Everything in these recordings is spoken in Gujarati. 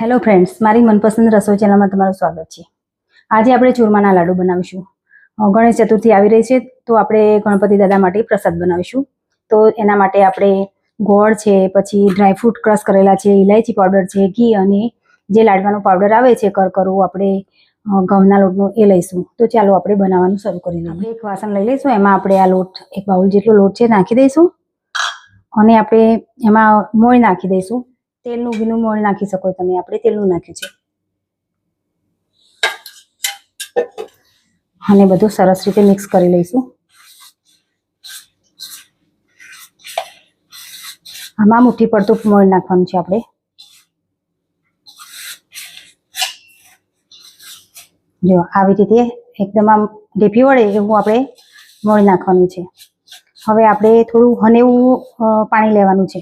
હેલો ફ્રેન્ડ્સ મારી મનપસંદ રસોઈ ચેનલમાં તમારું સ્વાગત છે. આજે આપણે ચૂરમાના લાડુ બનાવીશું. ગણેશ ચતુર્થી આવી રહી છે, તો આપણે ગણપતિ દાદા માટે પ્રસાદ બનાવીશું. તો એના માટે આપણે ગોળ છે, પછી ડ્રાયફ્રૂટ ક્રશ કરેલા છે ઇલાયચી પાવડર છે, ઘી અને જે લાડવાનો પાવડર આવે છે, કરકરું આપણે ઘઉંના લોટનો એ લઈશું. તો ચાલો આપણે બનાવવાનું શરૂ કરી લઈએ એક વાસણ લઈ લઈશું, એમાં આપણે આ લોટ, એક બાઉલ જેટલો લોટ છે નાખી દઈશું. અને આપણે એમાં મોણ નાખી દઈશું. તેલનું ભીનું મોણ નાખી શકો તમે, આપણે તેલનું નાખ્યું છે. અને બધું સરસ રીતે મિક્સ કરી લઈશું. આમાં મુઠ્ઠી પડતું મોણ નાખવાનું છે આપણે. જો, આવી રીતે એકદમ આમ ઢેફી વળે એવું આપણે મોણ નાખવાનું છે. હવે આપણે થોડું હનેવું પાણી લેવાનું છે.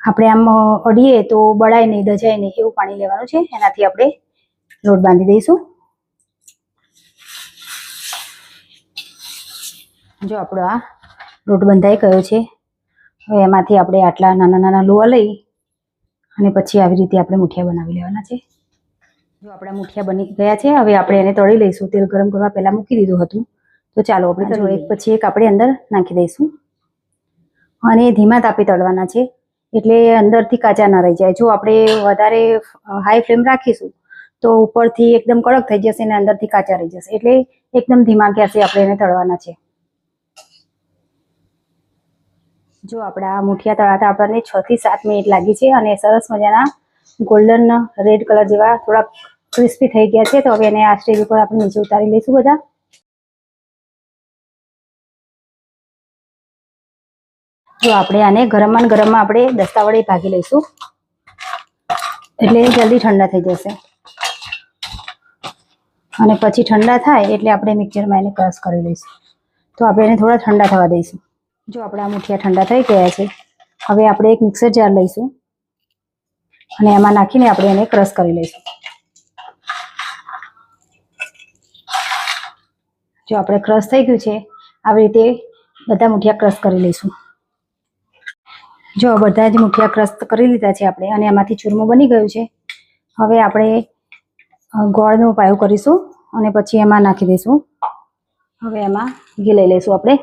આપણે આમ અડીએ તો બળાય નહીં, દજાય નહીં એવું પાણી લેવાનું છે. એનાથી આપણે લોટ બાંધી દઈશું. જો આપણો આ લોટ બંધાઈ ગયો છે. હવે એમાંથી આપણે આટલા નાના નાના લોહા લઈ અને પછી આવી રીતે આપણે મુઠિયા બનાવી લેવાના છે. જો આપણા મુઠિયા બની ગયા છે, હવે આપણે એને તળી લઈશું. તેલ ગરમ કરવા પહેલાં મૂકી દીધું હતું. તો ચાલો આપણે જો એક પછી એક આપણે અંદર નાખી દઈશું. અને ધીમા તાપે તળવાના છે એટલે અંદરથી કાચા ના રહી જાય. જો આપણે વધારે હાઈ ફ્લેમ રાખીશું તો ઉપરથી એકદમ કડક થઈ જશે અને અંદરથી કાચા રહી જશે. એટલે એકદમ ધીમા ગેસે આપણે એને તળવાના છે. જો આપણા મુઠિયા તળાતા આપણને છ થી સાત મિનિટ લાગી છે અને સરસ મજાના ગોલ્ડન રેડ કલર જેવા થોડા ક્રિસ્પી થઈ ગયા છે તો હવે એને આ સ્ટેજ ઉપર આપણે નીચે ઉતારી લઈશું બધા. જો આપણે આને ગરમમાં ગરમમાં આપણે દસ્તા વડે ભાગી લઈશું. એટલે જલ્દી ઠંડા થઈ જશે. અને પછી ઠંડા થાય એટલે આપણે મિક્સરમાં એને ક્રશ કરી લઈશું. તો આપણે એને થોડા ઠંડા થવા દઈશું. જો આપણા મુઠિયા ઠંડા થઈ ગયા છે. હવે આપણે એક મિક્સર જાર લઈશું. અને એમાં નાખીને આપણે એને ક્રશ કરી લઈશું. જો આપણે ક્રશ થઈ ગયું છે, આવી રીતે બધા મુઠિયા ક્રશ કરી લઈશું. જો બધા જ મુઠિયા ક્રસ્ત કરી લીધા છે આપણે અને એમાંથી ચૂરમું બની ગયું છે. હવે આપણે ગોળનો પાયો કરીશું અને પછી એમાં નાખી દઈશું. હવે એમાં ઘી લઈ લઈશું આપણે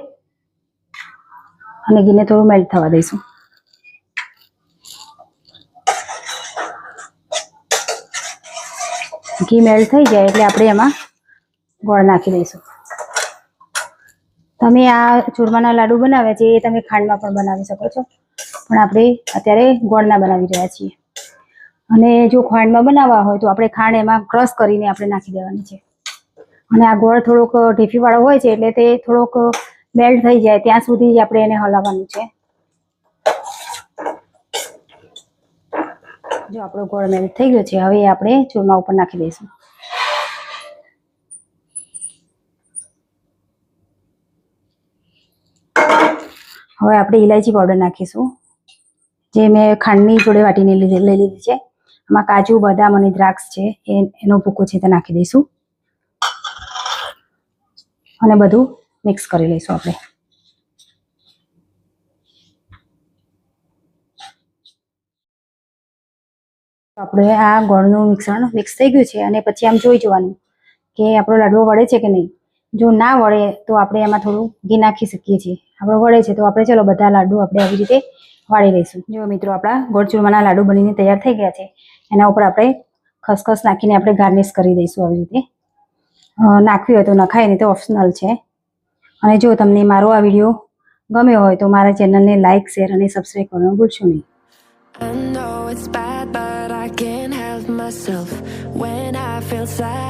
અને ઘીને થોડું મેલ્ટ થવા દઈશું. ઘી મેલ્ટ થઈ જાય એટલે આપણે એમાં ગોળ નાખી દઈશું. તમે આ ચૂરમાના લાડુ બનાવ્યા છે એ તમે ખાંડમાં પણ બનાવી શકો છો. પણ આપણે અત્યારે ગોળના બનાવી રહ્યા છીએ. અને જો ખાંડમાં બનાવવા હોય તો આપણે ખાંડ એમાં ક્રશ કરીને આપણે નાખી દેવાની છે. અને આ ગોળ થોડોક ઢીફીવાળો હોય છે એટલે તે થોડોક મેલ્ટ થઈ જાય ત્યાં સુધી જ આપણે એને હલાવવાનું છે. જો આપણો ગોળ મેલ્ટ થઈ ગયો છે, હવે આપણે ચૂરમા ઉપર નાખી દઈશું. હવે આપણે ઇલાયચી પાવડર નાખીશું. જે મેં ખાંડની જોડે વાટીને લઈ લીધી છે. એમાં કાજુ, બદામ અને દ્રાક્ષ છે. એનો ભૂકો છે તે નાખી દઈશું. અને બધું મિક્સ કરી લઈશું આપણે. આપણે આ ગોળનું મિશ્રણ મિક્સ થઈ ગયું છે અને પછી આમ જોઈ જોવાનું કે આપણો લાડવો વળે છે કે નહીં. જો ના વળે તો આપણે એમાં થોડું ઘી નાખી શકીએ છીએ. આપણો વળે છે તો આપણે ચલો બધા લાડુ આપણે આવી રીતે વાળી લઈશું. જો મિત્રો આપણા ગોળ ચૂરમાના લાડુ બનીને તૈયાર થઈ ગયા છે. એના ઉપર આપણે ખસખસ નાખીને આપણે ગાર્નિશ કરી દઈશું આવી રીતે. નાખવી હોય તો નખાય નહીં તો ઓપ્શનલ છે. અને જો તમને મારો આ વીડિયો ગમ્યો હોય તો મારા ચેનલને લાઇક શેર અને સબસ્ક્રાઈબ કરવાનું ભૂલશો નહીં. I know it's bad, but I can't help myself when I feel sad.